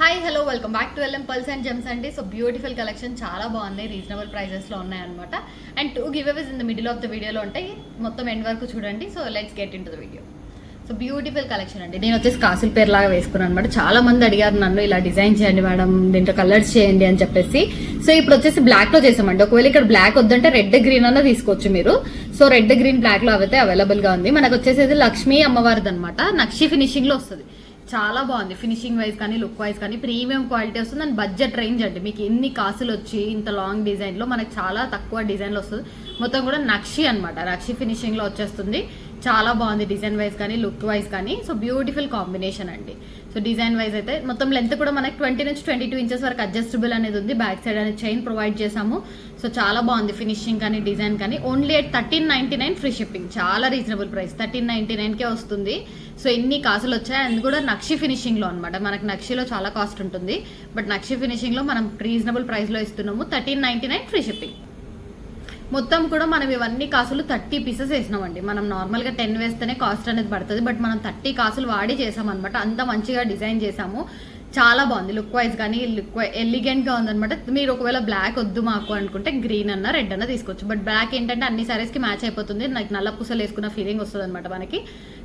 Hi hello welcome back to LM Pulse and Gems అండి. So beautiful collection చాలా బాగున్నాయి reasonable ప్రైజెస్లో ఉన్నాయన్నమాట and two giveaways in the middle of the వీడియోలో ఉంటాయి. మొత్తం ఎండ్ వరకు చూడండి. So let's get into the video so beautiful collection అండి. నేను వచ్చేసి కాసుల పేరు లాగా వేసుకున్నాను అనమాట చాలా మంది అడిగారు నన్ను ఇలా డిజైన్ చేయండి మేడం దీంట్లో కలర్స్ చేయండి అని చెప్పేసి. సో ఇప్పుడు వచ్చేసి బ్లాక్లో చేసామండి. ఒకవేళ ఇక్కడ బ్లాక్ వద్దంటే రెడ్ గ్రీన్ అన్న తీసుకోవచ్చు మీరు. సో రెడ్ గ్రీన్ బ్లాక్లో అవైతే అవైలబుల్గా ఉంది. మనకు వచ్చేసి లక్ష్మీ అమ్మవారిది అనమాట నక్షి ఫినిషింగ్లో వస్తుంది. చాలా బాగుంది. ఫినిషింగ్ వైజ్ కానీ లుక్ వైజ్ కానీ ప్రీమియం క్వాలిటీ వస్తుంది. అండ్ బడ్జెట్ రేంజ్ అండి. మీకు ఎన్ని కాసులు వచ్చి ఇంత లాంగ్ డిజైన్లో మనకు చాలా తక్కువ డిజైన్లు వస్తుంది. మొత్తం కూడా నక్షి అనమాట నక్షి ఫినిషింగ్లో వచ్చేస్తుంది. చాలా బాగుంది డిజైన్ వైజ్ కానీ లుక్ వైజ్ కానీ. సో బ్యూటిఫుల్ కాంబినేషన్ అండి. సో డిజైన్ వైజ్ అయితే మొత్తం లెంత్ కూడా మనకి ట్వంటీ నుంచి ట్వంటీ టూ ఇంచెస్ వరకు అడ్జస్టబుల్ అనేది ఉంది. బ్యాక్ సైడ్ అనేది చైన్ ప్రొవైడ్ చేసాము సో చాలా బాగుంది ఫినిషింగ్ కానీ డిజైన్ కానీ. Only at thirteen ninety nine free shipping. చాలా రీజనబుల్ ప్రైస్. థర్టీన్ నైన్టీ నైన్కే వస్తుంది. సో ఎన్ని కాసులు వచ్చాయి అది కూడా నక్షి ఫినిషింగ్లో అనమాట మనకి నక్షిలో చాలా కాస్ట్ ఉంటుంది. బట్ నక్షి ఫినిషింగ్లో మనం రీజనబుల్ ప్రైస్లో ఇస్తున్నాము. Thirteen ninety nine free shipping. మొత్తం కూడా మనం ఇవన్నీ కాసులు థర్టీ పీసెస్ వేసినామండి. మనం నార్మల్గా టెన్ వేస్తేనే కాస్ట్ అనేది పడుతుంది. బట్ మనం థర్టీ కాసులు వాడి చేసామన్నమాట. అంత మంచిగా డిజైన్ చేసాము. చాలా బాగుంది. లుక్ వైజ్ కానీ లుక్ ఎలిగెంట్గా ఉందన్నమాట. మీరు ఒకవేళ బ్లాక్ వద్దు మాకు అనుకుంటే గ్రీన్ అన్న రెడ్ అన్న తీసుకోవచ్చు. బట్ బ్లాక్ ఏంటంటే అన్ని సారీస్కి మ్యాచ్ అయిపోతుంది. నాకు నల్ల పూసలు వేసుకున్న ఫీలింగ్ వస్తుంది అనమాట మనకి.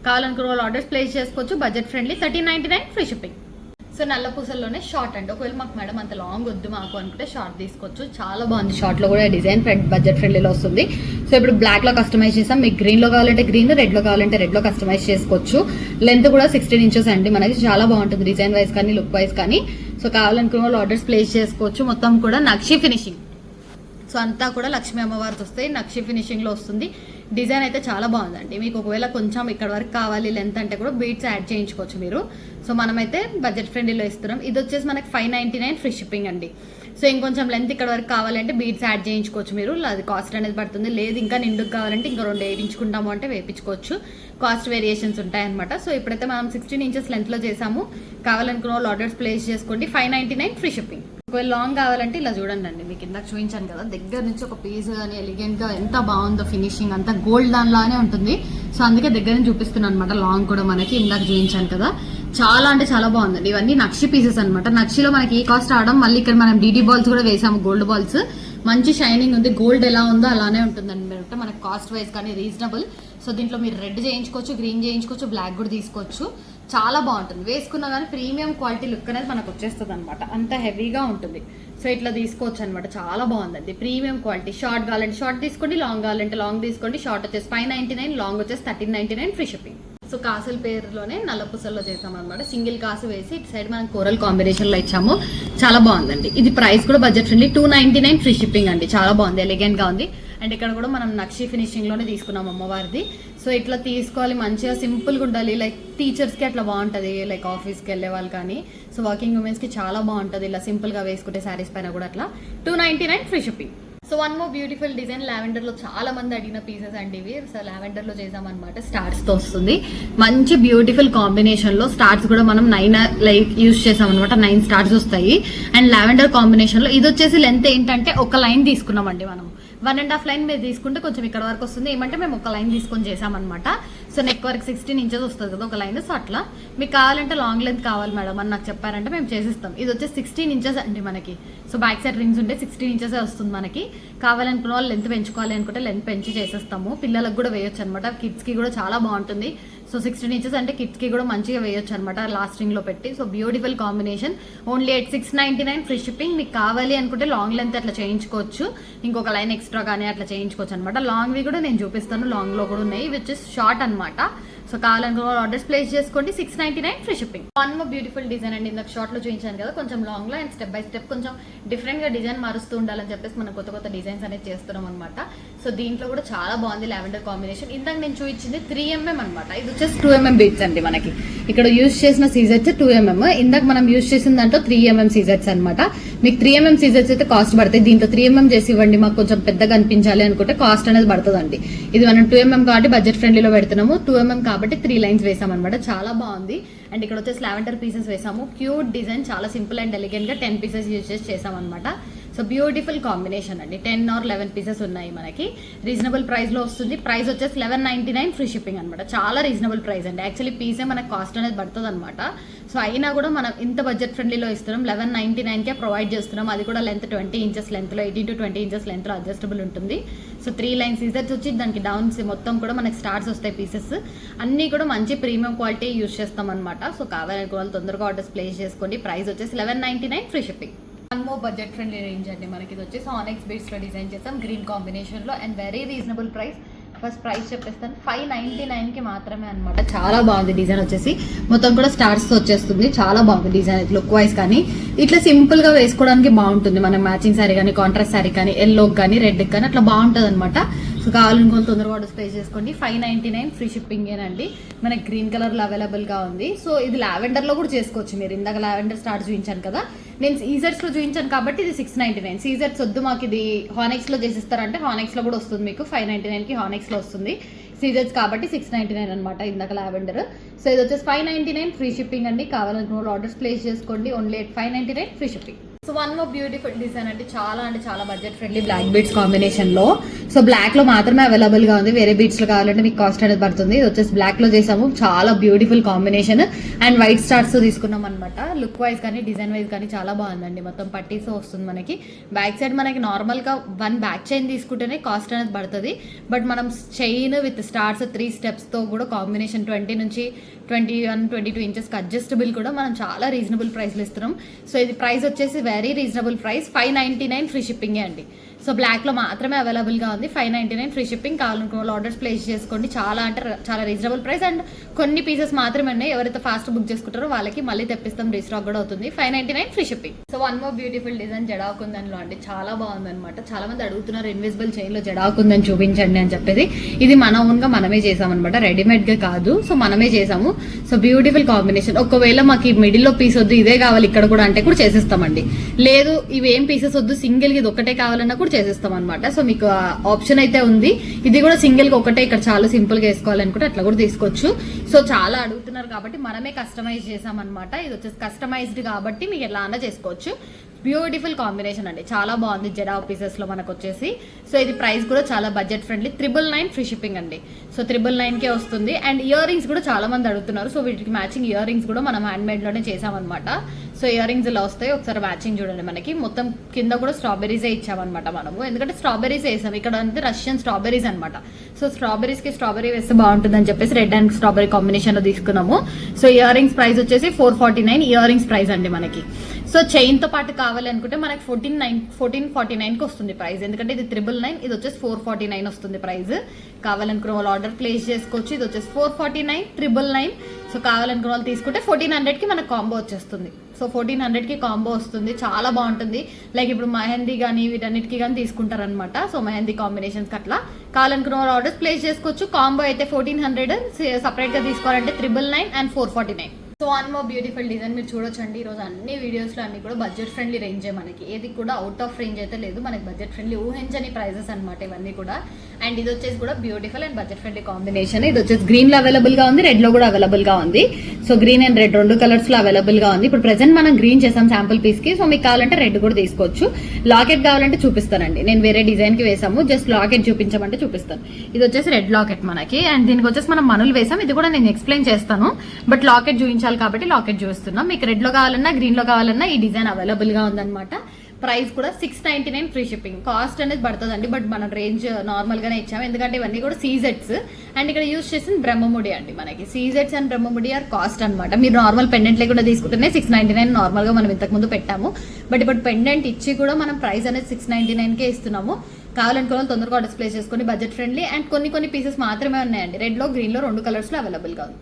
కావాలనుకున్న వాళ్ళు ఆర్డర్స్ ప్లేస్ చేసుకోవచ్చు. Budget friendly thirty ninety nine free shipping so నల్ల పూసల్లోనే షార్ట్ అండి ఒకవేళ మాకు మేడం అంత లాంగ్ వద్దు మాకు అనుకుంటే షార్ట్ తీసుకోవచ్చు. చాలా బాగుంది షార్ట్లో కూడా డిజైన్ ఫ్రెండ్ బడ్జెట్ ఫ్రెండ్లీలో వస్తుంది. సో ఇప్పుడు బ్లాక్లో కస్టమైజ్ చేసాం. మీకు గ్రీన్లో కావాలంటే గ్రీన్ రెడ్లో కావాలంటే రెడ్లో కస్టమైజ్ చేసుకోవచ్చు. లెంత్ కూడా సిక్స్టీన్ ఇంచెస్ అండి మనకి. చాలా బాగుంటుంది డిజైన్ వైజ్ కానీ లుక్ వైజ్ కానీ. సో కావాలనుకున్న వాళ్ళు ఆర్డర్స్ ప్లేస్ చేసుకోవచ్చు. మొత్తం కూడా నక్షి ఫినిషింగ్ సో అంతా కూడా లక్ష్మీ అమ్మవారితో వస్తాయి. నక్షి ఫినిషింగ్లో వస్తుంది. డిజైన్ అయితే చాలా బాగుందండి. మీకు ఒకవేళ కొంచెం ఇక్కడ వరకు కావాలి లెంత్ అంటే కూడా బీట్స్ యాడ్ చేయించుకోవచ్చు మీరు. సో మనమైతే బడ్జెట్ ఫ్రెండ్లీలో ఇస్తున్నాం. ఇది వచ్చేసి మనకి five ninety nine free shipping అండి. సో ఇంకొంచెం లెంత్ ఇక్కడ వరకు కావాలంటే బీట్స్ యాడ్ చేయించుకోవచ్చు మీరు. అది కాస్ట్ అనేది పడుతుంది. లేదు ఇంకా నిండుకు కావాలంటే ఇంకా రెండు వేయించుకుంటాము అంటే వేయించుకోవచ్చు. కాస్ట్ వేరియేషన్స్ ఉంటాయన్నమాట. సో ఇప్పుడైతే మనం సిక్స్టీన్ ఇంచెస్ లెంత్లో చేసాము. కావాలనుకున్న వాళ్ళు ఆర్డర్స్ ప్లేస్ చేసుకోండి. Five ninety nine free shipping. ఒకవేళ లాంగ్ కావాలంటే ఇలా చూడండి అండి మీకు ఇందాక చూపించాను కదా దగ్గర నుంచి ఒక పీస్ కానీ ఎలిగెంట్గా ఎంత బాగుందో ఫినిషింగ్ అంతా గోల్డ్ దానిలానే ఉంటుంది. సో అందుకే దగ్గర నుంచి చూపిస్తున్నాను అనమాట లాంగ్ కూడా మనకి ఇందాక చూపించాను కదా. చాలా అంటే చాలా బాగుందండి. ఇవన్నీ నక్షి పీసెస్ అనమాట నక్షిలో మనకి ఈ కాస్ట్ రావడం మళ్ళీ ఇక్కడ మనం డీడీ బాల్స్ కూడా వేసాము గోల్డ్ బాల్స్ మంచి షైనింగ్ ఉంది గోల్డ్ ఎలా ఉందో అలానే ఉంటుందండి మీరు. మనకి కాస్ట్ వైజ్ కానీ రీజనబుల్ సో దీంట్లో మీరు రెడ్ చేయించుకోవచ్చు గ్రీన్ చేయించుకోవచ్చు బ్లాక్ కూడా తీసుకోవచ్చు. చాలా బాగుంటుంది. వేసుకున్నా కానీ ప్రీమియం క్వాలిటీ లుక్ అనేది మనకు వచ్చేస్తుంది అనమాట అంత హెవీగా ఉంటుంది. సో ఇట్లా తీసుకోవచ్చు అనమాట చాలా బాగుందండి. Premium quality. షార్ట్ కావాలంటే షార్ట్ తీసుకోండి లాంగ్ కావాలంటే లాంగ్ తీసుకోండి. షార్ట్ వచ్చేసి ఫైవ్ నైన్టీ నైన్ లాంగ్ వచ్చేసి thirteen ninety nine free shipping. So కాసుల పేరులోనే నల్లపుసల్లో చేసాం అనమాట సింగిల్ కాసు వేసి ఇటు సైడ్ మనం కోరల్ కాంబినేషన్లో ఇచ్చాము. చాలా బాగుందండి. ఇది ప్రైస్ కూడా budget friendly two ninety nine free shipping అండి. చాలా బాగుంది. ఎలిగెంట్గా ఉంది. అండ్ ఇక్కడ కూడా మనం నక్షి ఫినిషింగ్లోనే తీసుకున్నాం అమ్మవారిది. సో ఇట్లా తీసుకోవాలి మంచిగా సింపుల్గా ఉండాలి. లైక్ టీచర్స్కి అట్లా బాగుంటుంది. లైక్ ఆఫీస్కి వెళ్ళే వాళ్ళు కానీ సో వర్కింగ్ ఉమెన్స్కి చాలా బాగుంటుంది. ఇలా సింపుల్గా వేసుకుంటే శారీస్ పైన కూడా అట్లా. Two ninety nine free shipping so one more beautiful design లావెండర్లో చాలా మంది అడిగిన పీసెస్ అండి ఇవి. సో లావెండర్లో చేసామన్నమాట. స్టార్స్తో వస్తుంది. మంచి బ్యూటిఫుల్ కాంబినేషన్లో స్టార్ట్స్ స్టార్స్ కూడా మనం నైన్ లైక్ యూజ్ చేసామన్నమాట. నైన్ స్టార్స్ వస్తాయి. అండ్ లావెండర్ కాంబినేషన్లో ఇది వచ్చేసి లెంత్ ఏంటంటే ఒక లైన్ తీసుకున్నామండి మనం. వన్ అండ్ హాఫ్ లైన్ మీరు తీసుకుంటే కొంచెం ఇక్కడ వరకు వస్తుంది. ఏమంటే మేము ఒక లైన్ తీసుకొని చేసామన్నమాట సో నెక్ వరకు సిక్స్టీన్ ఇంచెస్ వస్తుంది కదా ఒక లైన్. సో అట్లా. మీకు కావాలంటే లాంగ్ లెంత్ కావాలి మేడం అని నాకు చెప్పారంటే మేము చేసిస్తాం. ఇది వచ్చి సిక్స్టీన్ ఇంచెస్ అండి మనకి. సో బ్యాక్ సైడ్ రింగ్స్ ఉంటే సిక్స్టీన్ ఇంచెస్ వస్తుంది మనకి. కావాలనుకున్న వాళ్ళు లెంత్ పెంచుకోవాలి అనుకుంటే లెంత్ పెంచి చేసేస్తాము. పిల్లలకు కూడా వేయొచ్చు అనమాట కిడ్స్కి కూడా చాలా బాగుంటుంది. సో సిక్స్టీన్ ఇంచెస్ అంటే కిడ్స్కి కూడా మంచిగా వేయొచ్చు అనమాట లాస్టింగ్లో పెట్టి. So beautiful combination only eight six ninety nine free shipping మీకు కావాలి అనుకుంటే లాంగ్ లెంత్ అట్లా చేయించుకోవచ్చు. ఇంకొక లైన్ ఎక్స్ట్రా కానీ అట్లా చేయించుకోవచ్చు అనమాట లాంగ్వి కూడా నేను చూపిస్తాను లాంగ్లో కూడా ఉన్నాయి. విచ్ ఇస్ షార్ట్ అనమాట సో కావాలనుకున్న ఆర్డర్స్ ప్లేస్ చేసుకోండి. Six ninety nine free shipping one more beautiful design అండి. ఇందాక షార్ట్లో చూపించాను కదా కొంచెం లాంగ్లో అండ్ స్టెప్ బై స్టెప్ కొంచెం డిఫరెంట్గా డిజైన్ మారుస్తూ ఉండాలని చెప్పేసి మనం కొత్త కొత్త డిజైన్స్ అనేది చేస్తున్నాం అనమాట సో దీంట్లో కూడా చాలా బాగుంది లావెండర్ కాంబినేషన్ ఇందాక నేను చూపించింది త్రీ ఎంఎం అనమాట ఇది వచ్చేసి టూ ఎంఎం బీట్స్ అండి మనకి. ఇక్కడ యూజ్ చేసిన సీజర్స్ టూ ఎంఎం ఇందాక మనం యూజ్ చేసిన దాంట్లో త్రీ ఎంఎం సీజర్స్ అనమాట మీకు త్రీ ఎంఎం సీజర్స్ అయితే కాస్ట్ పడతాయి. దీంట్లో త్రీ ఎంఎం చేసి ఇవ్వండి మాకు కొంచెం పెద్దగా అనిపించాలి అనుకుంటే కాస్ట్ అనేది పడుతుందండి. ఇది మనం టూ ఎంఎం కాబట్టి బడ్జెట్ ఫ్రెండ్లీలో పెడుతున్నాము. టూ ఎంఎం కాబట్టి త్రీ లైన్స్ వేసాం అనమాట చాలా బాగుంది. అండ్ ఇక్కడ వచ్చేసి లావెండర్ పీసెస్ వేసాము. క్యూట్ డిజైన్ చాలా సింపుల్ అండ్ ఎలిగెంట్గా టెన్ పీసెస్ యూజ్ చేసి చేసాం అనమాట సో బ్యూటిఫుల్ కాంబినేషన్ అండి. టెన్ ఆర్ లెవెన్ పీసెస్ ఉన్నాయి మనకి. రీజనబుల్ ప్రైస్లో వస్తుంది. ప్రైస్ వచ్చేసి eleven ninety nine free shipping అనమాట చాలా రీజనబుల్ ప్రైస్ అండి. యాక్చువల్లీ పీసే మనకు కాస్ట్ అనేది పడుతుంది అనమాట సో అయినా కూడా మనం ఇంత బడ్జెట్ ఫ్రెండ్లీలో ఇస్తున్నాం. లెవెన్ నైంటీ నైన్కే ప్రొవైడ్ చేస్తున్నాం. అది కూడా లెంత్ ట్వంటీ ఇంచెస్ లెంత్లో ఎయిటీన్ టు ట్వంటీ ఇంచెస్ లెంత్లో అడ్జస్టబుల్ ఉంటుంది. సో త్రీ లైన్ సీజర్స్ వచ్చి దానికి డౌన్స్ మొత్తం కూడా మనకి స్టార్స్ వస్తాయి పీసెస్ అన్నీ కూడా మంచి ప్రీమియం క్వాలిటీ యూస్ చేస్తాం అనమాట సో కావాలనుకో వాళ్ళు తొందరగా ఆర్డర్స్ ప్లేస్ చేసుకోండి. ప్రైస్ వచ్చేసి eleven ninety nine free shipping one more budget friendly range అండి మనకి ఇది వచ్చేసి ఆనెక్స్ బేస్లో డిజైన్ చేస్తాం గ్రీన్ కాంబినేషన్లో and very reasonable price first price చెప్పేస్తాను. ఫైవ్ నైంటీ నైన్కి మాత్రమే అనమాట చాలా బాగుంది డిజైన్ వచ్చేసి. మొత్తం కూడా స్టార్స్ వచ్చేస్తుంది. చాలా బాగుంది డిజైన్ లుక్ వైజ్ కానీ. ఇట్లా సింపుల్గా వేసుకోవడానికి బాగుంటుంది. మనం మ్యాచింగ్ శారీ కానీ కాంట్రాస్ట్ శారీ కానీ ఎల్లో కానీ రెడ్ కానీ అట్లా బాగుంటుంది అనమాట సో కావాలనుకుని తొందరగా ఆర్డర్స్ పే చేసుకోండి. Five ninety nine free shipping ఏనండి మనకి గ్రీన్ కలర్లో అవైలబుల్గా ఉంది. సో ఇది లావెండర్లో కూడా చేసుకోవచ్చు మీరు. ఇందాక లావెండర్ స్టార్ట్ చూపించాను కదా. నేను సీజర్స్లో చూపించాను కాబట్టి ఇది సిక్స్ నైంటీ నైన్ సీజర్స్ వద్దు మాకు ఇది హానెక్స్లో చేసిస్తారంటే హానెక్స్లో కూడా వస్తుంది మీకు. ఫైవ్ నైంటీ నైన్కి హానెక్స్లో వస్తుంది. సీజర్స్ కాబట్టి సిక్స్ నైంటీ నైన్ అనమాట ఇందాక లావెండర్. సో ఇది వచ్చేసి five ninety nine free shipping అండి. కావాలనుకున్న ఆర్డర్స్ ప్లేస్ చేసుకోండి. Only at five ninety nine free shipping so one more beautiful design అంటే చాలా అంటే చాలా బడ్జెట్ ఫ్రెండ్లీ బ్లాక్ బీట్స్ కాంబినేషన్లో. సో బ్లాక్లో మాత్రమే అవైలబుల్గా ఉంది. వేరే బీట్స్లో కావాలంటే మీకు కాస్ట్ అనేది పడుతుంది. ఇది వచ్చేసి బ్లాక్లో చేసాము. చాలా beautiful combination and white stars తీసుకున్నాం అనమాట లుక్ వైజ్ కానీ డిజైన్ వైజ్ కానీ చాలా బాగుందండి. మొత్తం పట్టీస్ వస్తుంది మనకి. బ్యాక్ సైడ్ మనకి నార్మల్గా వన్ బ్యాక్ చైన్ తీసుకుంటేనే కాస్ట్ అనేది పడుతుంది. బట్ మనం చైన్ విత్ స్టార్స్ త్రీ స్టెప్స్తో కూడా కాంబినేషన్ ట్వంటీ నుంచి twenty one twenty two inches adjustable కూడా మనం చాలా రీజనబుల్ ప్రైస్లో ఇస్తున్నాం. సో ఇది ప్రైస్ వచ్చేసి very reasonable price five ninety nine free షిప్పింగే అండి. సో బ్లాక్లో మాత్రమే అవైలబుల్గా ఉంది. Five ninety nine free shipping కావాలనుకున్న వాళ్ళు ఆర్డర్స్ ప్లేస్ చేసుకోండి. చాలా అంటే చాలా రీజనబుల్ ప్రైస్. అండ్ కొన్ని పీసెస్ మాత్రమే ఉన్నాయి. ఎవరైతే ఫాస్ట్ బుక్ చేసుకుంటారో వాళ్ళకి మళ్ళీ తెప్పిస్తాం. రీస్టాక్ కూడా అవుతుంది. Five ninety nine free shipping. So one more beautiful design జడాకుందన్లో అండి చాలా బాగుందనమాట చాలా మంది అడుగుతున్నారు ఇన్విజిబుల్ చైన్లో జడాకుందని చూపించండి అని చెప్పేది ఇది మన ఓన్గా మనమే చేసామన్నమాట. రెడీమేడ్గా కాదు. సో మనమే చేసాము. So beautiful combination. ఒకవేళ మాకు ఈ మిడిల్లో పీస్ వద్దు ఇదే కావాలి ఇక్కడ కూడా అంటే కూడా చేసేస్తామండి. లేదు ఇవేం పీసెస్ వద్దు సింగిల్ ఇది ఒకటే కావాలన్నా కూడా చేసేస్తాం అనమాట సో మీకు ఆప్షన్ అయితే ఉంది. ఇది కూడా సింగిల్గా ఒకటే ఇక్కడ చాలా సింపుల్గా వేసుకోవాలనుకుంటే అట్లా కూడా తీసుకోవచ్చు. సో చాలా అడుగుతున్నారు కాబట్టి మనమే కస్టమైజ్ చేసామన్నమాట. ఇది వచ్చేసి కస్టమైజ్డ్ కాబట్టి మీకు ఎలా అన్నా చేసుకోవచ్చు. బ్యూటిఫుల్ కాంబినేషన్ అండి. చాలా బాగుంది జెడా పీసెస్లో మనకు వచ్చేసి సో ఇది ప్రైస్ కూడా చాలా budget friendly triple nine free shipping అండి. సో త్రిబుల్ నైన్ కే వస్తుంది. అండ్ ఇయర్ రింగ్స్ కూడా చాలా మంది అడుగుతున్నారు. సో వీటికి మ్యాచింగ్ ఇయర్ రింగ్స్ కూడా మనం హ్యాండ్ మేడ్లోనే చేసామన్నమాట సో ఇయర్ రింగ్స్ ఇలా వస్తాయి ఒకసారి మ్యాచింగ్ చూడండి మనకి. మొత్తం కింద కూడా స్ట్రాబెరీసే ఇచ్చామన్నమాట మనము. ఎందుకంటే స్ట్రాబెరీస్ వేసాం. ఇక్కడ అంటే రష్యన్ స్ట్రాబెరీస్ అనమాట సో స్ట్రాబెరీస్కి స్ట్రాబెరీ వేస్తే బాగుంటుందని చెప్పేసి రెడ్ అండ్ స్ట్రాబెరీ కాంబినేషన్లో తీసుకున్నాము. సో ఇయర్ రింగ్స్ ప్రైస్ వచ్చేసి four forty nine earrings price అండి మనకి. సో చైన్తో పాటు కావాలనుకుంటే మనకి ఫోర్టీన్ నైన్ ఫోర్టీన్ ఫార్టీ నైన్కి వస్తుంది ప్రైస్ ఎందుకంటే ఇది త్రిబుల్ నైన్ ఇది వచ్చేసి ఫోర్ ఫార్టీ నైన్ వస్తుంది ప్రైస్ కావాలనుకున్న వాళ్ళు ఆర్డర్ ప్లేస్ చేసుకోవచ్చు. ఇది వచ్చేసి four forty nine triple nine so కావాలనుకున్న వాళ్ళు తీసుకుంటే ఫోర్టీన్ హండ్రెడ్కి మనకు కాంబో వచ్చేస్తుంది. సో ఫోర్టీన్ హండ్రెడ్కి కాంబో వస్తుంది. చాలా బాగుంటుంది. లైక్ ఇప్పుడు మెహందీ కానీ వీటన్నిటికీ కానీ తీసుకుంటారనమాట సో మెహందీ కాంబినేషన్స్ అట్లా. కావాలనుకున్న వాళ్ళు ఆర్డర్స్ ప్లేస్ చేసుకోవచ్చు. కాంబో అయితే ఫోర్టీన్ హండ్రెడ్ సపరేట్గా తీసుకోవాలంటే triple nine and four forty nine so one more beautiful design మీరు చూడొచ్చండి. ఈరోజు అన్ని వీడియోస్లో అన్ని కూడా బడ్జెట్ ఫ్రెండ్లీ రేంజే మనకి. ఏది కూడా అవుట్ ఆఫ్ రేంజ్ అయితే లేదు. మనకి బడ్జెట్ ఫ్రెండ్లీ ఊహించని ప్రైజెస్ అనమాట ఇవన్నీ కూడా. అండ్ ఇది వచ్చేసి కూడా beautiful and budget friendly combination ఇది వచ్చేసి గ్రీన్లో అవైలబుల్గా ఉంది రెడ్లో కూడా అవైలబుల్గా ఉంది. సో గ్రీన్ అండ్ రెడ్ రెండు కలర్స్లో అవైలబుల్గా ఉంది. ఇప్పుడు ప్రెసెంట్ మనం గ్రీన్ చేసాం శాంపుల్ పీస్కి. సో మీకు కావాలంటే రెడ్ కూడా తీసుకోవచ్చు. లాకెట్ కావాలంటే చూపిస్తానండి. నేను వేరే డిజైన్కి వేసాము. జస్ట్ లాకెట్ చూపించమంటే చూపిస్తాను. ఇది వచ్చేసి రెడ్ లాకెట్ మనకి. అండ్ దీనికి వచ్చేసి మనం మనులు వేసాం. ఇది కూడా నేను ఎక్స్ప్లెయిన్ చేస్తాను. బట్ లాకెట్ చూపించాలి కాబట్టి లాకెట్ చూస్తున్నాం. మీకు రెడ్లో కావాలన్నా గ్రీన్లో కావాలన్నా ఈ డిజైన్ అవైలబుల్గా ఉందన్నమాట. ప్రైస్ కూడా six ninety nine free shipping cost అనేది పడుతుందండి బట్ మన రేంజ్ నార్మల్గానే ఇచ్చాము. ఎందుకంటే ఇవన్నీ కూడా సీజెట్స్ అండ్ ఇక్కడ యూస్ చేసిన బ్రహ్మముడి అండి మనకి. సీజెట్స్ అండ్ బ్రహ్మముడి ఆర్ కాస్ట్ అనమాట మీరు నార్మల్ పెండెంట్ లేకుండా తీసుకుంటేనే సిక్స్ నైంటీ నైన్ నార్మల్గా మనం ఇంతకు ముందు పెట్టాము. బట్ ఇప్పుడు పెండెంట్ ఇచ్చి కూడా మనం ప్రైస్ అనేది సిక్స్ నైన్టీ నైన్ కే ఇస్తున్నాము. కావాలనుకున్న వాళ్ళు తొందరగా డిస్ప్లే చేసుకొని బడ్జెట్ ఫ్రెండ్లీ అండ్ కొన్ని కొన్ని పీసెస్ మాత్రమే ఉన్నాయండి. రెడ్లో గ్రీన్లో రెండు కలర్స్లో అవైలబుల్గా ఉంది.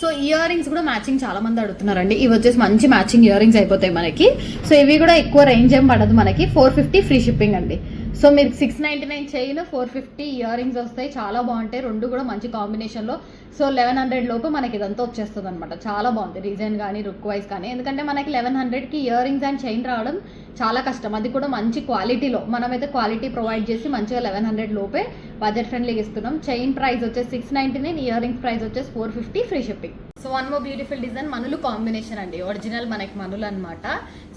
సో ఇయర్ రింగ్స్ కూడా మ్యాచింగ్ చాలా మంది అడుగుతున్నారండి. ఇవి వచ్చేసి మంచి మ్యాచింగ్ ఇయర్ రింగ్స్ అయిపోతాయి మనకి. సో ఇవి కూడా ఎక్కువ రేంజ్ ఏం పడదు మనకి. ఫోర్ ఫిఫ్టీ ఫ్రీ షిప్పింగ్ అండి. సో మీరు six ninety nine chain four fifty earrings వస్తాయి చాలా బాగుంటాయి. రెండు కూడా మంచి కాంబినేషన్లో సో లెవెన్ హండ్రెడ్ లోపు మనకి ఇదంతా వచ్చేస్తుంది అనమాట చాలా బాగుంది డిజైన్ కానీ రుక్ వైజ్ కానీ ఎందుకంటే మనకి లెవెన్ హండ్రెడ్కి ఇయర్ రింగ్స్ అండ్ చైన్ రావడం చాలా కష్టం. అది కూడా మంచి క్వాలిటీలో మనమైతే క్వాలిటీ ప్రొవైడ్ చేసి మంచిగా లెవెన్ హండ్రెడ్ లోపే బడ్జెట్ ఫ్రెండ్లీగా ఇస్తున్నాం. చైన్ ప్రైస్ వచ్చేసి six ninety nine earrings price వచ్చేసి four fifty free shipping so one more beautiful design మనులు combination అండి. ఒరిజినల్ మనకి మనులు అనమాట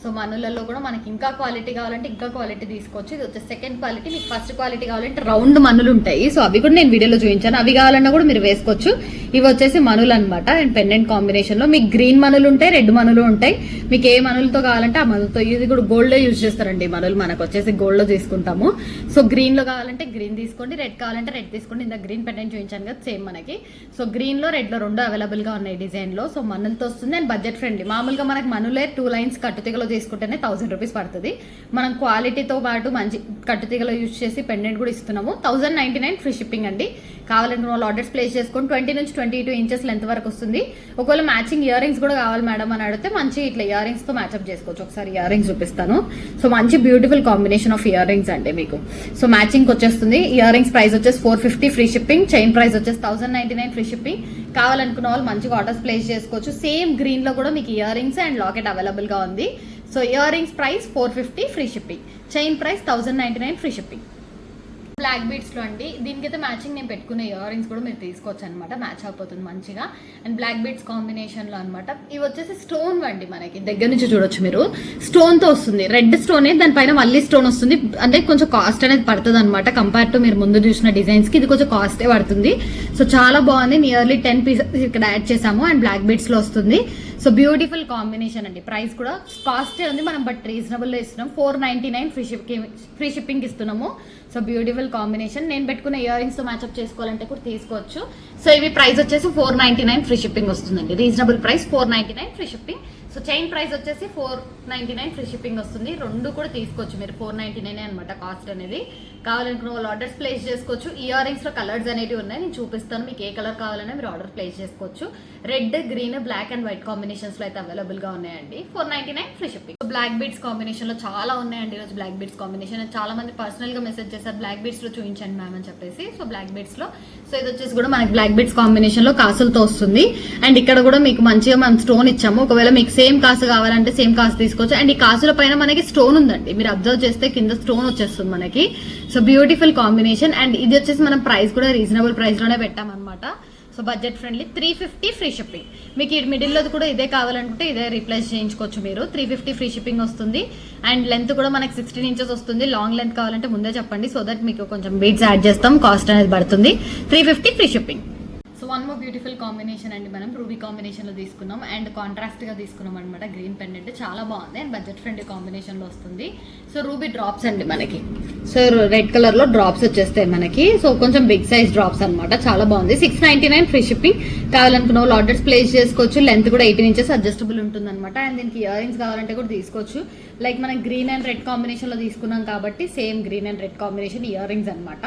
సో మనులలో కూడా మనకి ఇంకా క్వాలిటీ కావాలంటే ఇంకా క్వాలిటీ తీసుకోవచ్చు. ఇది వచ్చే సెకండ్ క్వాలిటీ మీకు ఫస్ట్ క్వాలిటీ కావాలంటే రౌండ్ మనులు ఉంటాయి. సో అవి కూడా నేను వీడియోలో చూపించాను. అవి కావాలన్నా కూడా మీరు వేసుకోవచ్చు. ఇవి వచ్చేసి మనులు అనమాట అండ్ పెండెంట్ కాంబినేషన్లో మీకు గ్రీన్ మనులు ఉంటాయి రెడ్ మనులు ఉంటాయి. మీకు ఏ మనులతో కావాలంటే ఆ మనులతో. ఇది కూడా గోల్డ్లో యూజ్ చేస్తారండి మనులు. మనకు వచ్చేసి గోల్డ్లో తీసుకుంటాము. సో గ్రీన్లో కావాలంటే గ్రీన్ తీసుకోండి. రెడ్ కావాలంటే రెడ్ తీసుకోండి. ఇంత గ్రీన్ పెండెంట్ చూపించాను కదా సేమ్ మనకి. సో గ్రీన్లో రెడ్లో రెండు అవైలబుల్గా ఉన్నాయి డిజైన్లో. సో మనులతో వస్తుంది అండ్ బడ్జెట్ ఫ్రెండ్లీ మామూలుగా మనకి మనులే టూ లైన్స్ కట్టుతీగలో తీసుకుంటేనే థౌసండ్ రూపీస్ పడుతుంది. మనం క్వాలిటీతో పాటు మంచి కట్టుతీగలో యూజ్ చేసి పెండెంట్ కూడా ఇస్తున్నాము. Thousand ninety nine free shipping అండి. కావాలనుకున్న వాళ్ళు ఆర్డర్స్ ప్లేస్ చేసుకొని ట్వంటీ నుంచి ట్వంటీ టూ ఇంచెస్ లెంత్ వరకు వస్తుంది. ఒకవేళ మ్యాచింగ్ ఇయర్ రింగ్స్ కూడా కావాలి మేడం అని అడిగితే మంచి ఇట్లా ఇయర్ రింగ్స్తో మ్యాచ్అప్ చేసుకోవచ్చు. ఒకసారి ఇయర్ రింగ్స్ చూపిస్తాను. సో మంచి beautiful combination of earrings అండి మీకు. సో మ్యాచింగ్ వచ్చేస్తుంది. ఇయర్ రింగ్స్ ప్రైస్ వచ్చేసి four fifty free shipping chain price వచ్చేసి thousand ninety nine free shipping కావాలనుకున్న వాళ్ళు మంచిగా ఆర్డర్స్ ప్లేస్ చేసుకోవచ్చు. సేమ్ గ్రీన్లో కూడా మీకు ఇయర్ రింగ్స్ అండ్ లాకెట్ అవైలబుల్గా ఉంది. So earrings price four fifty free shipping chain price thousand ninety nine free shipping black బీడ్స్లో అండి. దీనికైతే మ్యాచింగ్ నేను పెట్టుకునే ఇయర్ రింగ్స్ కూడా మీరు తీసుకోవచ్చు అనమాట మ్యాచ్ అయిపోతుంది మంచిగా. అండ్ బ్లాక్ బీడ్స్ కాంబినేషన్లో అనమాట ఇవి వచ్చేసి స్టోన్ అండి మనకి. దగ్గర నుంచి చూడొచ్చు మీరు. స్టోన్తో వస్తుంది. రెడ్ స్టోన్ దానిపైన మళ్ళీ స్టోన్ వస్తుంది. అంటే కొంచెం కాస్ట్ అనేది పడుతుంది అనమాట కంపేర్ టు మీరు ముందు చూసిన డిజైన్స్కి. ఇది కొంచెం కాస్టే పడుతుంది. సో చాలా బాగుంది. నియర్లీ టెన్ పీసెస్ ఇక్కడ యాడ్ చేసాము అండ్ బ్లాక్ బీడ్స్లో వస్తుంది. సో బ్యూటిఫుల్ కాంబినేషన్ అండి. ప్రైస్ కూడా కాస్టే ఉంది మనం బట్ రీజనబుల్లో ఇస్తున్నాం. Four ninety nine free ship free shipping ఇస్తున్నాము. సో బ్యూటిఫుల్ కాంబినేషన్ నేను పెట్టుకున్న ఇయర్ రింగ్స్ మ్యాచ్అప్ చేసుకోవాలంటే కూడా తీసుకోవచ్చు. సో ఇవి ప్రైస్ వచ్చేసి four ninety nine free shipping వస్తుందండి. Reasonable price four ninety nine free shipping so chain price వచ్చేసి four ninety nine free shipping వస్తుంది. రెండు కూడా తీసుకోవచ్చు మీరు. ఫోర్ నైన్టీ నైన్ అనమాట కాస్ట్ అనేది. కావాలనుకున్న వాళ్ళు ఆర్డర్స్ ప్లేస్ చేసుకోవచ్చు. ఇయర్ రింగ్స్లో కలర్స్ అనేవి ఉన్నాయి. నేను చూపిస్తాను మీకు ఏ కలర్ కావాలన్నా మీరు ఆర్డర్ ప్లేస్ చేసుకోవచ్చు. Red green black and white కాంబినేషన్స్లో అయితే అవైలబుల్గా ఉన్నాయండి. Four ninety nine free shipping black beads కాంబినేషన్లో చాలా ఉన్నాయండి ఈరోజు బ్లాక్ బీడ్స్ కాంబినేషన్ చాలా మంది పర్సనల్గా మెసేజ్ చేశారు బ్లాక్ బీడ్స్లో చూపించండి మ్యామ్ అని చెప్పేసి. సో బ్లాక్ బీడ్స్లో సో ఇది వచ్చేసి కూడా మనకి బ్లాక్ బీడ్స్ కాంబినేషన్లో కాసులతో వస్తుంది. అండ్ ఇక్కడ కూడా మీకు మంచిగా మనం స్టోన్ ఇచ్చాము. ఒకవేళ మీకు సేమ్ కాసు కావాలంటే సేమ్ కాసు తీసుకోవచ్చు. అండ్ ఈ కాసుల పైన మనకి స్టోన్ ఉందండి. మీరు అబ్జర్వ్ చేస్తే కింద స్టోన్ వచ్చేస్తుంది మనకి. సో బ్యూటిఫుల్ కాంబినేషన్ అండ్ ఇది వచ్చేసి మనం ప్రైస్ కూడా రీజనబుల్ ప్రైస్లోనే పెట్టామన్నమాట. So budget friendly three fifty free shipping మీకు ఈ మిడిల్లో కూడా ఇదే కావాలనుకుంటే ఇదే రీప్లేస్ చేయించుకోవచ్చు మీరు. త్రీ ఫిఫ్టీ ఫ్రీ షిప్పింగ్ వస్తుంది. అండ్ లెంత్ కూడా మనకి సిక్స్టీన్ ఇంచెస్ వస్తుంది. లాంగ్ లెంత్ కావాలంటే ముందే చెప్పండి సో దట్ మీకు కొంచెం బీట్స్ యాడ్ చేస్తాం. కాస్ట్ అనేది పడుతుంది. Three fifty free shipping more beautiful combination అండి మనం రూబీ కాంబినేషన్లో తీసుకున్నాం. అండ్ కాంట్రాస్ట్గా తీసుకున్నాం అనమాట గ్రీన్ పెండెంట్ చాలా బాగుంది. అండ్ బడ్జెట్ ఫ్రెండ్లీ కాంబినేషన్లో వస్తుంది. సో రూబీ డ్రాప్స్ అండి మనకి. సో రెడ్ కలర్లో డ్రాప్స్ వచ్చేస్తాయి మనకి. సో కొంచెం బిగ్ సైజ్ డ్రాప్స్ అనమాట చాలా బాగుంది. Six ninety nine free shipping. కావాలనుకున్న వాళ్ళు ఆర్డర్స్ ప్లేస్ చేసుకోవచ్చు. లెంత్ కూడా ఎయిటీన్ ఇంచెస్ అడ్జస్టబుల్ ఉంటుంది అనమాట అండ్ దీనికి ఇయర్ రింగ్స్ కావాలంటే కూడా తీసుకోవచ్చు. లైక్ మనం గ్రీన్ అండ్ రెడ్ కాంబినేషన్లో తీసుకున్నాం కాబట్టి same green and red combination ear rings అనమాట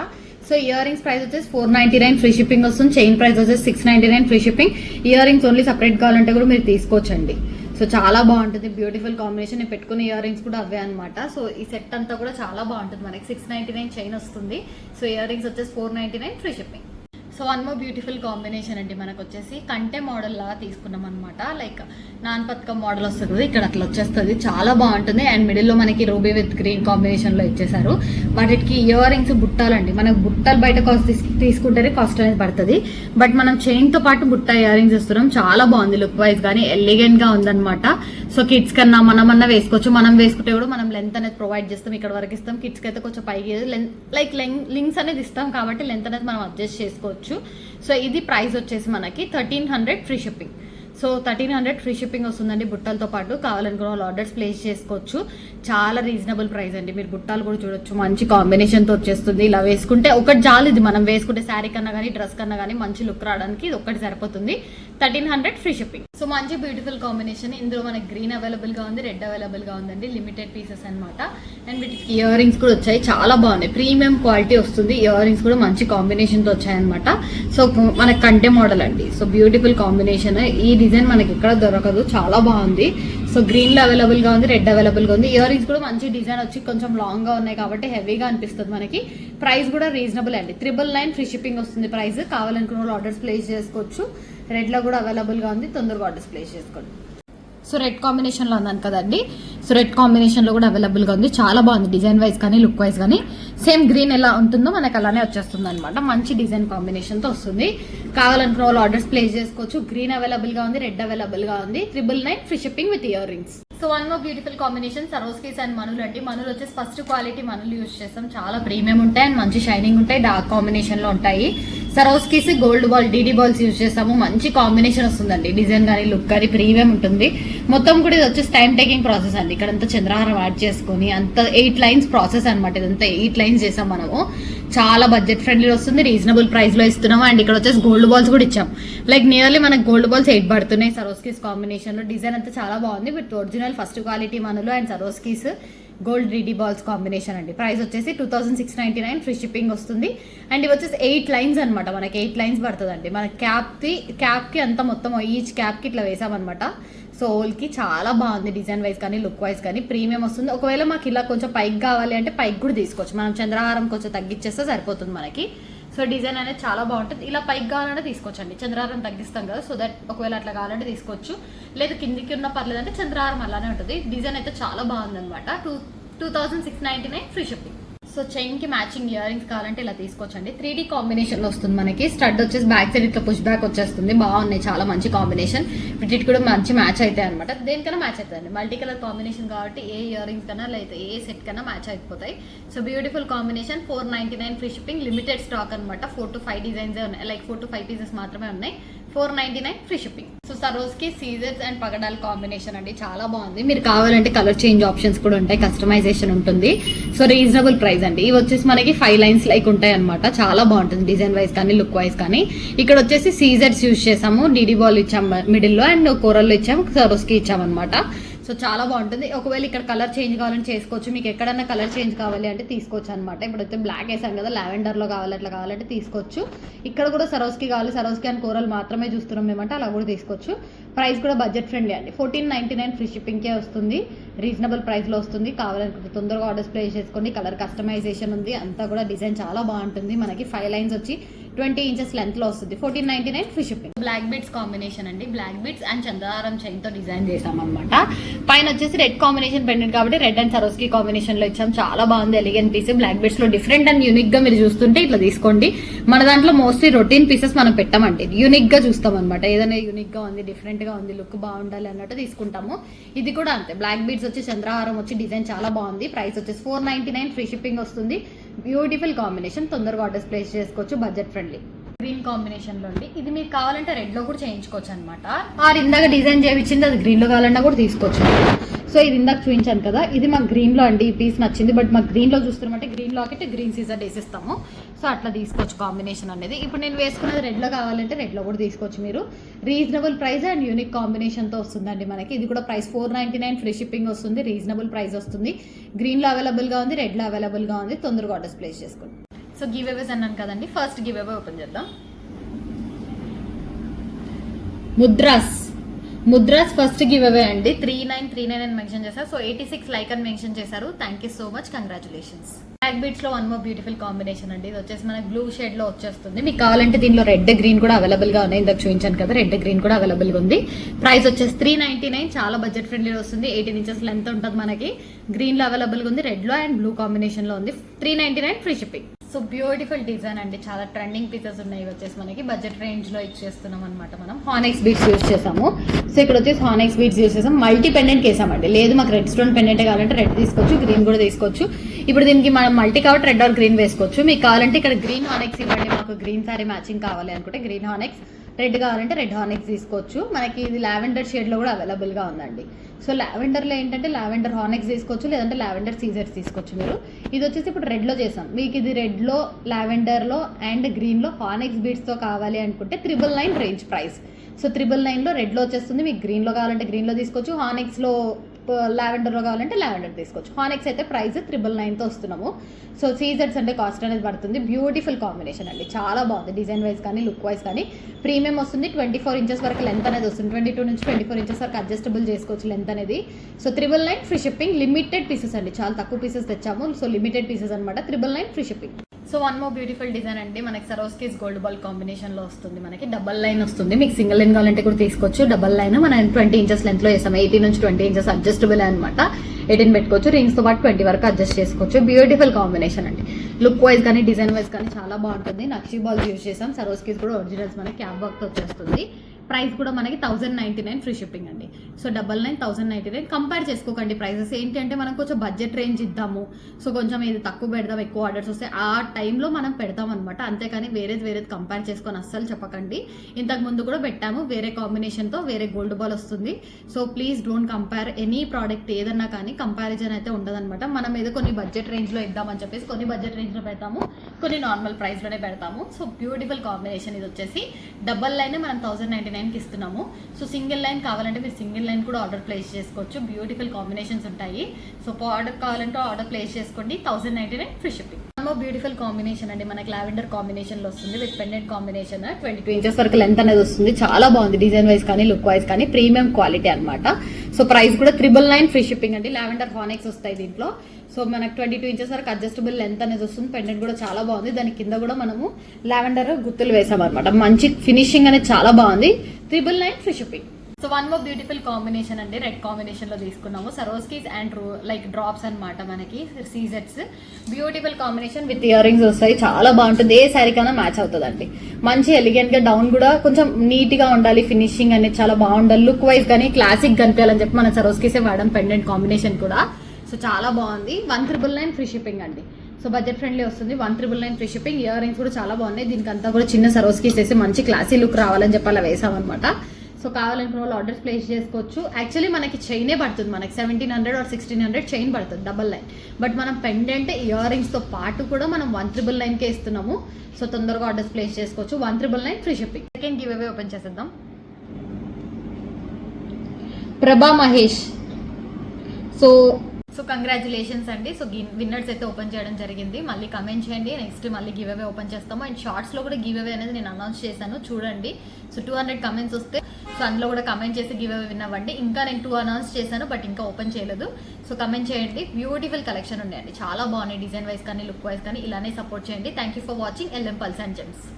సో ఇయర్ రింగ్స్ ప్రైస్ వచ్చేసి four ninety nine free shipping వస్తుంది. చైన్ ప్రైస్ వచ్చేసి six ninety nine free shipping. Ear rings only separate కావాలంటే కూడా మీరు తీసుకోవచ్చండి. సో చాలా బాగుంటుంది. Beautiful combination. నేను పెట్టుకున్న ఇయర్ రింగ్స్ కూడా అవే అనమాట సో ఈ సెట్ అంతా కూడా చాలా బాగుంటుంది మనకి. సిక్స్ నైన్టీ నైన్ చైన్ వస్తుంది. సో ఇయర్ రింగ్స్ వచ్చేసి four ninety nine free shipping. So one more beautiful combination అండి మనకు వచ్చేసి కంటే మోడల్ లాగా తీసుకున్నాం అనమాట లైక్ నాన్ పథకం మోడల్ వస్తుంది కదా ఇక్కడ అట్లా వచ్చేస్తుంది. చాలా బాగుంటుంది. అండ్ మిడిల్లో మనకి రూబీ విత్ గ్రీన్ కాంబినేషన్లో ఇచ్చేసారు వాటికి ఇయర్ రింగ్స్ బుట్టాలండి. మనకు బుట్టలు బయట కాస్ట్ తీసు- తీసుకుంటేనే కాస్ట్ అనేది పడుతుంది. బట్ మనం చైన్తో పాటు బుట్ట ఇయర్ రింగ్స్ ఇస్తున్నాం చాలా బాగుంది లుక్ వైజ్ కానీ ఎలిగెంట్గా ఉందన్నమాట. సో కిడ్స్ కన్నా మనమన్నా వేసుకోవచ్చు. మనం వేసుకుంటే కూడా మనం లెంత్ అనేది ప్రొవైడ్ చేస్తాం. ఇక్కడ వరకు ఇస్తాం. కిడ్స్కి అయితే కొంచెం పైకి లైక్ లింక్స్ అనేది ఇస్తాం కాబట్టి లెంత్ అనేది మనం అడ్జస్ట్ చేసుకోవచ్చు. సో ఇది ప్రైస్ వచ్చేసి మనకి thirteen hundred free shipping so thirteen hundred free shipping వస్తుందండి బుట్టలతో పాటు. కావాలనుకున్న వాళ్ళు ఆర్డర్స్ ప్లేస్ చేసుకోవచ్చు. చాలా రీజనబుల్ ప్రైస్ అండి. మీరు బుట్టాలు కూడా చూడొచ్చు. మంచి కాంబినేషన్తో వచ్చేస్తుంది. ఇలా వేసుకుంటే ఒకటి చాలు ఇది. మనం వేసుకుంటే శారీ కన్నా కానీ డ్రెస్ కన్నా కానీ మంచి లుక్ రావడానికి ఇది ఒకటి సరిపోతుంది. Thirteen hundred free shipping. So మంచి బ్యూటిఫుల్ కాంబినేషన్ ఇందులో మనకి గ్రీన్ అవైలబుల్గా ఉంది రెడ్ అవైలబుల్గా ఉందండి. లిమిటెడ్ పీసెస్ అన్నమాట. అండ్ వీటికి ఇయర్ రింగ్స్ కూడా వచ్చాయి. చాలా బాగున్నాయి. ప్రీమియం క్వాలిటీ వస్తుంది. ఇయర్ రింగ్స్ కూడా మంచి కాంబినేషన్తో వచ్చాయన్నమాట. సో మనకి కంటే మోడల్ అండి. సో బ్యూటిఫుల్ కాంబినేషన్ ఈ డిజైన్ మనకి ఎక్కడ దొరకదు. చాలా బాగుంది. సో గ్రీన్ అవైలబుల్గా అవైలబుల్గా ఉంది రెడ్ అవైలబుల్గా ఉంది. ఇయర్ రింగ్స్ కూడా మంచి డిజైన్ వచ్చి కొంచెం లాంగ్గా ఉన్నాయి కాబట్టి హెవీగా అనిపిస్తుంది మనకి. ప్రైస్ కూడా రీజనబుల్ అండి. త్రిబుల్ నైన్ ఫ్రీ షిప్పింగ్ వస్తుంది ప్రైస్. కావాలనుకున్న వాళ్ళు ఆర్డర్స్ ప్లేస్ చేసుకోవచ్చు. రెడ్లో కూడా అవైలబుల్గా ఉంది. తొందరగా ఆర్డర్స్ ప్లేస్ చేసుకోండి. సో రెడ్ కాంబినేషన్లో ఉందని కదండి. సో రెడ్ కాంబినేషన్లో కూడా అవైలబుల్గా ఉంది. చాలా బాగుంది. డిజైన్ వైజ్ కానీ లుక్ వైజ్ కానీ. సేమ్ గ్రీన్ ఎలా ఉంటుందో మనకు అలానే వచ్చేస్తుంది అనమాట మంచి డిజైన్ కాంబినేషన్తో వస్తుంది. కావాలనుకున్న వాళ్ళు ఆర్డర్స్ ప్లేస్ చేసుకోవచ్చు. గ్రీన్ అవైలబుల్గా ఉంది రెడ్ అవైలబుల్గా ఉంది. Triple nine free shipping with ear rings so one more beautiful combination Swarovskis and మనులు అండి మనులు వచ్చేసి ఫస్ట్ క్వాలిటీ మనులు యూస్ చేస్తాం. చాలా ప్రీమియం ఉంటాయి అండ్ మంచి షైనింగ్ ఉంటాయి. డార్క్ కాంబినేషన్లో ఉంటాయి. ఉంటాయి సరోస్కీస్ గోల్డ్ బాల్ డీడీ బాల్స్ యూస్ చేస్తాము. మంచి కాంబినేషన్ వస్తుందండి. డిజైన్ కానీ లుక్ కానీ ప్రీమియం ఉంటుంది. మొత్తం కూడా ఇది వచ్చేసి టైం టేకింగ్ ప్రాసెస్ అండి. ఇక్కడ అంతా చంద్రహారం యాడ్ చేసుకొని అంత ఎయిట్ లైన్స్ ప్రాసెస్ అనమాట ఇదంతా ఎయిట్ లైన్స్ చేసాం మనము. చాలా బడ్జెట్ ఫ్రెండ్లీ వస్తుంది. రీజనబుల్ ప్రైస్లో ఇస్తున్నాము. అండ్ ఇక్కడ వచ్చేసి గోల్డ్ బాల్స్ కూడా ఇచ్చాం. లైక్ నియర్లీ మనకి గోల్డ్ బాల్స్ ఎయిట్ పడుతున్నాయి సరోస్ కేస్ కాంబినేషన్లో డిజైన్ అంతా చాలా బాగుంది. విత్ ఒరిజినల్ ఫస్ట్ క్వాలిటీ మనలో అండ్ సరోస్కీస్ గోల్డ్ రీడీ బాల్స్ కాంబినేషన్ అండి. ప్రైస్ వచ్చేసి two thousand six ninety nine free shipping వస్తుంది. అండ్ ఇవి వచ్చేసి ఎయిట్ లైన్స్ అనమాట మనకి ఎయిట్ లైన్స్ పడుతుందండి. మన క్యాప్కి క్యాప్కి అంతా మొత్తం ఈచ్ క్యాప్కి ఇట్లా వేసామన్నమాట. సోల్కి చాలా బాగుంది డిజైన్ వైజ్ కానీ లుక్ వైజ్ కానీ. ప్రీమియం వస్తుంది. ఒకవేళ మాకు ఇలా కొంచెం పైకి కావాలి అంటే పైకి కూడా తీసుకోవచ్చు. మనం చంద్రహారం కొంచెం తగ్గించేస్తే సరిపోతుంది మనకి. సో డిజైన్ అనేది చాలా బాగుంటుంది. ఇలా పైకి కావాలంటే తీసుకోవచ్చండి. చంద్రహారం తగ్గిస్తాం కదా సో దట్ ఒకవేళ అట్లా కావాలంటే తీసుకోవచ్చు. లేదు కిందికి ఉన్న పర్లేదంటే చంద్రహారం అలానే ఉంటుంది. డిజైన్ అయితే చాలా బాగుంది అనమాట two two thousand six ninety nine free shipping so చైన్కి matching ear rings కావాలంటే ఇలా తీసుకోవచ్చండి. త్రీ డీ కాంబినేషన్ వస్తుంది మనకి. స్టడ్ వచ్చేసి బ్యాక్ సైడ్ ఇట్లా పుష్ బ్యాక్ వచ్చేస్తుంది. బాగున్నాయి చాలా మంచి కాంబినేషన్ వీటికి కూడా మంచి మ్యాచ్ అవుతాయి అనమాట దేనికైనా మ్యాచ్ అవుతుంది మల్టీ కలర్ కాంబినేషన్ కాబట్టి ఏ ఇయర్ రింగ్స్ కన్నా లేదా ఏ సెట్ కన్నా మ్యాచ్ అయిపోతాయి. So beautiful combination four ninety nine free shipping limited stock అనమాట ఫోర్ టు ఫైవ్ డిజైన్స్ ఉన్నాయి. Like four to five pieces మాత్రమే ఉన్నాయి. Four ninety nine free shipping. So సరోజ్కి సీజర్స్ అండ్ పగడాల్ కాంబినేషన్ అండి చాలా బాగుంది. మీరు కావాలంటే కలర్ చేంజ్ ఆప్షన్స్ కూడా ఉంటాయి కస్టమైజేషన్ ఉంటుంది. సో రీజనబుల్ ప్రైస్ అండి. ఇవి వచ్చేసి మనకి ఫైవ్ లైన్స్ లైక్ ఉంటాయి అనమాట చాలా బాగుంటుంది డిజైన్ వైజ్ కానీ లుక్ వైజ్ కానీ. ఇక్కడ వచ్చేసి సీజర్స్ యూజ్ చేసాము డీడీ బాల్ ఇచ్చాము మిడిల్లో అండ్ కూరల్లో ఇచ్చాము సరోజ్కి ఇచ్చాము అనమాట సో చాలా బాగుంటుంది. ఒకవేళ ఇక్కడ కలర్ చేంజ్ కావాలని చేసుకోవచ్చు. మీకు ఎక్కడన్నా కలర్ చేంజ్ కావాలి అంటే తీసుకోవచ్చు అనమాట ఇప్పుడు అయితే బ్లాక్ వేసాం కదా లావెండర్లో కావాలి అట్లా కావాలంటే తీసుకోవచ్చు. ఇక్కడ కూడా సరోస్కి కావాలి. సరోస్కి అని కూరలు మాత్రమే చూస్తున్నాం మేమంటే అలా కూడా తీసుకోవచ్చు. ప్రైస్ కూడా బడ్జెట్ ఫ్రెండ్లీ అండి. ఫోర్టీన్ నైన్టీ నైన్ ఫ్రీ షిప్పింగ్కే వస్తుంది. రీజనబుల్ ప్రైస్లో వస్తుంది. కావాలనుకుంటే తొందరగా ఆర్డర్స్ ప్లేస్ చేసుకోండి. కలర్ కస్టమైజేషన్ ఉంది. అంతా కూడా డిజైన్ చాలా బాగుంటుంది. మనకి ఫైవ్ లైన్స్ వచ్చి ట్వంటీ ఇంచెస్ లెంత్లో వస్తుంది. Fourteen ninety nine free shipping black beads combination అండి. బ్లాక్ బీట్స్ అండ్ చంద్రహారం చైన్తో డిజైన్ చేసాం అనమాట పైన వచ్చేసి రెడ్ కాంబినేషన్ పెండెంట్ కాబట్టి రెడ్ అండ్ సరోస్కి కాంబినేషన్లో ఇచ్చాం. చాలా బాగుంది elegant piece black బీట్స్లో different and యూనిక్గా మీరు చూస్తుంటే ఇట్లా తీసుకోండి. మన దాంట్లో మోస్ట్లీ రొటీన్ పీసెస్ మనం పెట్టామండి. యూనిక్గా చూస్తాం అనమాట ఏదైనా యూనిక్గా ఉంది డిఫరెంట్గా ఉంది లుక్ బాగుండాలి అన్నట్టు తీసుకుంటాము. ఇది కూడా అంతే. బ్లాక్ బీట్స్ వచ్చి చంద్రహారం వచ్చి డిజైన్ చాలా బాగుంది. ప్రైస్ వచ్చేసి four ninety nine free shipping వస్తుంది. బ్యూటిఫుల్ కాంబినేషన్ తొందరగా ఆర్డర్స్ ప్లేస్ చేసుకోవచ్చు బడ్జెట్ ఫ్రెండ్లీ. గ్రీన్ కాంబినేషన్లో అండి. ఇది మీకు కావాలంటే రెడ్లో కూడా చేయించుకోవచ్చు అనమాట ఆరు ఇందాక డిజైన్ చేయించింది అది గ్రీన్లో కావాలన్నా కూడా తీసుకోవచ్చు. సో ఇది ఇందాక చూపించాను కదా ఇది మాకు గ్రీన్లో అండి ఈ పీస్ నచ్చింది. బట్ మాకు గ్రీన్లో చూస్తున్నామంటే గ్రీన్ లాకెట్ గ్రీన్ సీజర్ వేసిస్తాము. సో అట్లా తీసుకోవచ్చు కాంబినేషన్ అనేది. ఇప్పుడు నేను వేసుకున్నది రెడ్లో కావాలంటే రెడ్లో కూడా తీసుకోవచ్చు మీరు. రీజనబుల్ ప్రైస్ అండ్ యూనిక్ కాంబినేషన్తో వస్తుందండి మనకి. ఇది కూడా price four ninety nine free shipping వస్తుంది రీజనబుల్ ప్రైస్ వస్తుంది. గ్రీన్లో అవైలబుల్గా ఉంది రెడ్లో అవైలబుల్గా ఉంది. తొందరగా ఆర్డర్స్ ప్లేస్ చేసుకోండి. సో గివ్ అవేస్ అన్నాను కదండి. ఫస్ట్ గివ్ అవే ఓపెన్ చేద్దాం. ముద్రాస్. ముద్రాస్ ఫస్ట్ గివ్ అవే అండి. త్రీ నైన్ త్రీ నైన్ అని మెన్షన్ చేశారు. సో ఎయిటీ సిక్స్ లైక్ అని మెన్షన్ చేశారు. Thank you so much congratulations black బీట్స్లో one more beautiful combination అండి. ఇది వచ్చేసి మనకి బ్లూ షేడ్లో వచ్చేస్తుంది. మీకు కావాలంటే దీనిలో రెడ్ గ్రీన్ కూడా అవైలబుల్గా ఉన్నాయి. ఇందాక చూపించాను కదా రెడ్ గ్రీన్ కూడా అవైలబుల్గా ఉంది. ప్రైస్ వచ్చేసి త్రీ నైన్టీ నైన్ చాలా బడ్జెట్ ఫ్రెండ్లీ వస్తుంది. ఎయిటీన్ ఇంచెస్ లెంత్ ఉంటుంది మనకి. గ్రీన్లో అవైలబుల్గా ఉంది రెడ్లో అండ్ బ్లూ కాంబినేషన్లో ఉంది. Three ninety nine free shipping so beautiful design అండి. చాలా ట్రెండింగ్ పీసెస్ ఉన్నాయి వచ్చేసి మనకి. బడ్జెట్ రేంజ్లో ఇచ్చేస్తున్నాం అనమాట మనం. హానెక్స్ బీట్స్ యూస్ చేసాము. సో ఇక్కడ వచ్చేసి హానెక్స్ బీట్స్ యూస్ చేసాం మల్టీ పెండెంట్ వేసామండి లేదు మాకు రెడ్ స్టోన్ పెండెంట్ కావాలంటే రెడ్ తీసుకోవచ్చు గ్రీన్ కూడా తీసుకోవచ్చు. ఇప్పుడు దీనికి మనం మల్టీ కాబట్టి రెడ్ ఆర్ గ్రీన్ వేసుకోవచ్చు. మీకు కావాలంటే ఇక్కడ గ్రీన్ హానెక్స్ ఇవ్వండి. మాకు గ్రీన్ సారీ మ్యాచింగ్ కావాలి అనుకుంటే గ్రీన్ హానెక్స్ రెడ్ కావాలంటే రెడ్ హార్నిక్స్ తీసుకోవచ్చు. మనకి ఇది లావెండర్ షేడ్లో కూడా అవైలబుల్గా ఉందండి. సో లావెండర్లో ఏంటంటే లావెండర్ హార్నిక్స్ తీసుకోవచ్చు లేదంటే లావెండర్ సీజర్స్ తీసుకోవచ్చు మీరు. ఇది వచ్చేసి ఇప్పుడు రెడ్లో చేసాం. మీకు ఇది రెడ్లో లావెండర్లో అండ్ గ్రీన్లో హార్నిక్స్ బీట్స్తో కావాలి అనుకుంటే triple nine range price so triple నైన్లో రెడ్లో వచ్చేస్తుంది. మీకు గ్రీన్లో కావాలంటే గ్రీన్లో తీసుకోవచ్చు. హార్నిక్స్లో లావెండర్లో కావాలంటే లావెండర్ తీసుకోవచ్చు. హానెక్స్ అయితే ప్రైస్ త్రిబుల్ నైన్తో వస్తున్నాము. సో సీజర్స్ అంటే కాస్ట్ అనేది పడుతుంది. బ్యూటిఫుల్ కాంబినేషన్ అండి. చాలా బాగుంది. డిజైన్ వైజ్ కానీ లుక్ వైజ్ కానీ. ప్రీమియం వస్తుంది. ట్వంటీ ఫోర్ ఇంచెస్ వరకు లెంత్ అనేది వస్తుంది. ట్వంటీ టూ నుంచి ట్వంటీ ఫోర్ ఇంచెస్ వరకు అడ్జస్టబుల్ చేసుకోవచ్చు లెంత్ అనేది. So triple nine free shipping limited pieces అండి. చాలా తక్కువ పీసెస్ తెచ్చాము. సో లిమిటెడ్ పీసెస్ అనమాట triple nine free shipping so one more beautiful design అండి. మనకి సరోస్కీస్ గోల్డ్ బాల్ కాంబినేషన్లో వస్తుంది. మనకి డబల్ లైన్ వస్తుంది. మీకు సింగిల్ లైన్ కావాలంటే కూడా తీసుకోవచ్చు. డబల్ లైన్ మనం ట్వంటీ ఇంచెస్ లెంత్లో వేసాం ఎయిటీన్ నుంచి ట్వంటీ ఇంచెస్ అడ్జస్టబుల్ అనమాట ఎయిటీన్ పెట్టుకోవచ్చు. రింగ్స్తో పాటు ట్వంటీ వరకు అడ్జస్ట్ చేసుకోవచ్చు. బ్యూటిఫుల్ కాంబినేషన్ అండి. లుక్ వైజ్ కానీ డిజైన్ వైజ్ కానీ చాలా బాగుంటుంది. నక్షి బాల్స్ యూజ్ చేసాం. సరోస్కీస్ కూడా ఒరిజినల్స్ మనకి క్యాబ్ వర్క్ వచ్చేస్తుంది. ప్రైస్ కూడా మనకి thousand ninety nine free shipping అండి. So double nine thousand ninety nine compare చేసుకోకండి ప్రైసెస్ ఏంటి అంటే మనం కొంచెం బడ్జెట్ రేంజ్ ఇద్దాము. సో కొంచెం ఇది తక్కువ పెడదాం ఎక్కువ ఆర్డర్స్ వస్తే ఆ టైంలో మనం పెడతాం అనమాట అంతేకాని వేరేది వేరేది కంపేర్ చేసుకొని అస్సలు చెప్పకండి. ఇంతకు ముందు కూడా పెట్టాము వేరే కాంబినేషన్తో వేరే గోల్డ్ బాల్ వస్తుంది. So please don't compare any product ఏదన్నా కానీ కంపారిజన్ అయితే ఉండదన్నమాట. మనం ఏదో కొన్ని బడ్జెట్ రేంజ్లో ఇద్దామని చెప్పేసి కొన్ని బడ్జెట్ రేంజ్లో పెడతాము కొన్ని నార్మల్ ప్రైస్లోనే పెడతాము. సో బ్యూటిఫుల్ కాంబినేషన్ ఇది వచ్చేసి. డబల్ లైన్ మనం థౌసండ్ నైంటీ నైన్ నైన్కి ఇస్తున్నాము. సో సింగిల్ లైన్ కావాలంటే మీరు సింగిల్ లైన్ కూడా ఆర్డర్ ప్లేస్ చేసుకోవచ్చు. బ్యూటిఫుల్ కాంబినేషన్స్ ఉంటాయి. సో ఆర్డర్ కావాలంటే ఆర్డర్ ప్లేస్ చేసుకోండి. Thousand ninety nine free shipping. Beautiful combination అండి. మనకి లావెండర్ కాంబినేషన్లో వస్తుంది. With pendant combination twenty two inches వరకు లెంత్ అనేది వస్తుంది. చాలా బాగుంది డిజైన్ వైజ్ కానీ లుక్ వైజ్ కానీ ప్రీమియం క్వాలిటీ అనమాట సో ప్రైస్ కూడా త్రిబుల్ నైన్ ఫ్రీ షిప్పింగ్ అండి. లావెండర్ హానెక్స్ వస్తాయి దీంట్లో. సో మనకి ట్వంటీ టూ ఇంచెస్ వరకు అడ్జస్టబుల్ లెంత్ అనేది వస్తుంది. పెండెంట్ కూడా చాలా బాగుంది. దాని కింద కూడా మనము లావెండర్ గుర్తులు వేసాం అనమాట మంచి ఫినిషింగ్ అనేది చాలా బాగుంది. Triple nine free shipping so one more beautiful combination అండి. రెడ్ కాంబినేషన్లో తీసుకున్నాము. సరోస్కీస్ అండ్ లైక్ డ్రాప్స్ అన్నమాట మనకి. సీజెట్స్ beautiful combination with ear rings వస్తాయి. చాలా బాగుంటుంది. ఏ శారీకైనా కన్నా మ్యాచ్ అవుతుందండి. మంచి ఎలిగెంట్గా డౌన్ కూడా కొంచెం నీట్గా ఉండాలి. ఫినిషింగ్ అనేది చాలా బాగుండాలి. లుక్ వైజ్ కానీ క్లాసిక్ కనిపించాలని చెప్పి మన సరోస్కీసే వాడడం పెండెంట్ కాంబినేషన్ కూడా. సో చాలా బాగుంది. One triple nine free shipping అండి. సో బడ్జెట్ ఫ్రెండ్లీ వస్తుంది. One triple nine free shipping ear rings కూడా చాలా బాగున్నాయి. దీనికంతా కూడా చిన్న సరోస్కీస్ వేసి మంచి క్లాసీ లుక్ రావాలని చెప్పి అలా వేసామన్నమాట. సో కావాలనుకున్న వాళ్ళు ఆర్డర్స్ ప్లేస్ చేసుకోవచ్చు. యాక్చువల్లీ మనకి చైనే పడుతుంది. మనకి seventeen hundred or sixteen hundred chain పడుతుంది. డబల్ లైన్ బట్ మనం పెండెంట్ ఇయర్ రింగ్స్తో పాటు కూడా మనం వన్ త్రిబుల్ నైన్కే ఇస్తున్నాము. సో తొందరగా ఆర్డర్స్ ప్లేస్ చేసుకోవచ్చు. One triple nine free shipping second giveaway open చేసేద్దాం. Prabha Mahesh. So so congratulations అండి. సో విన్నర్స్ అయితే ఓపెన్ చేయడం జరిగింది. మళ్ళీ కమెంట్ చేయండి. నెక్స్ట్ మళ్ళీ గివ్ అవే ఓపెన్ చేస్తాము అండ్ షార్ట్స్లో కూడా గివ్ అవే అనేది నేను అనౌన్స్ చేశాను. చూడండి. సో టూ హండ్రెడ్ కమెంట్స్ వస్తే సో అందులో కూడా కమెంట్ చేసి గివ్ అవే విన్నవ్వండి ఇంకా నేను టూ అనౌన్స్ చేశాను బట్ ఇంకా ఓపెన్ చేయలేదు. సో కమెంట్ చేయండి. బ్యూటిఫుల్ కలెక్షన్ ఉన్నాయండి చాలా బాగున్నాయి డిజైన్ వైస్ కానీ లుక్ వైస్ కానీ. ఇలానే సపోర్ట్ చేయండి. Thank you for watching LM pearls and gems